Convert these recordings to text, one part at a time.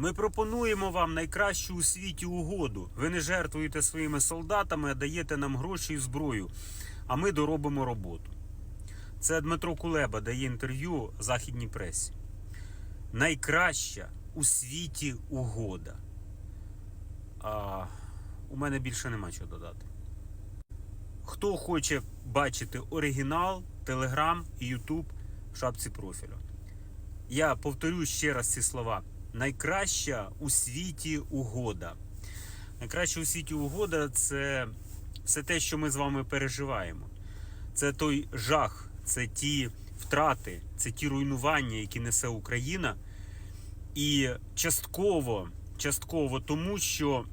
Ми пропонуємо вам найкращу у світі угоду. Ви не жертвуєте своїми солдатами, а даєте нам гроші і зброю, а ми доробимо роботу. Це Дмитро Кулеба дає інтерв'ю західній пресі. Найкраща у світі угода. А, у мене більше нема чого додати. Хто хоче бачити оригінал, Телеграм і Ютуб в шапці профілю. Я повторю ще раз ці слова. Найкраща у світі угода. Найкраща у світі угода це все те, що ми з вами переживаємо. Це той жах, це ті втрати, це ті руйнування, які несе Україна. І частково, частково тому, що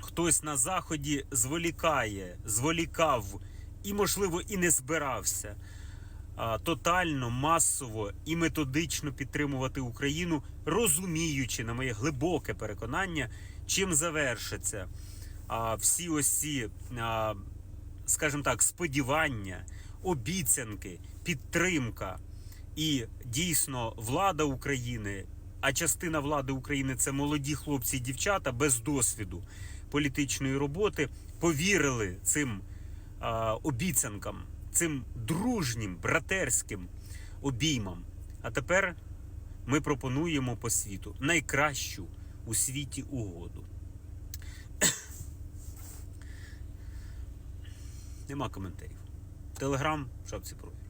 хтось на заході зволікає, зволікав і, можливо, і не збирався тотально, масово і методично підтримувати Україну, розуміючи, на моє глибоке переконання, чим завершиться а, всі ось ці, скажімо так, сподівання, обіцянки, підтримка і дійсно влада України. А частина влади України це молоді хлопці і дівчата без досвіду політичної роботи, повірили цим а, обіцянкам, цим дружнім братерським обіймам. А тепер ми пропонуємо по світу найкращу у світі угоду. Нема коментарів. Телеграм, шапці профілю.